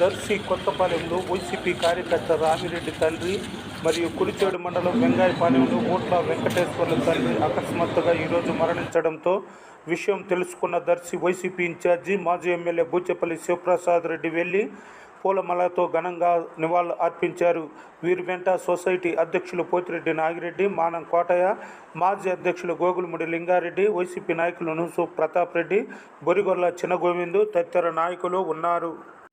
Darsi కొత్తపాలెంలో YCP కార్యకర్త రామిరెడ్డి తండ్రి మరియు కురిచేడు మండలం వెంగాయపాలెంలో ఓట్ల వెంకటేశ్వర్ల తండ్రి అకస్మాత్తుగా ఈరోజు మరణించడంతో విషయం తెలుసుకున్న దర్శి వైసీపీ ఇన్ఛార్జి మాజీ ఎమ్మెల్యే బూచెపల్లి శివప్రసాద్ రెడ్డి వెళ్ళి పూలమాలతో ఘనంగా నివాళులు అర్పించారు. వీరి వెంట సొసైటీ అధ్యక్షులు పోతిరెడ్డి నాగిరెడ్డి మానం కోటయ్య మాజీ అధ్యక్షులు గోగులముడి లింగారెడ్డి వైసీపీ నాయకులు నుసు ప్రతాప్ రెడ్డి బొరిగొల్ల చిన్నగోవిందు తదితర నాయకులు ఉన్నారు.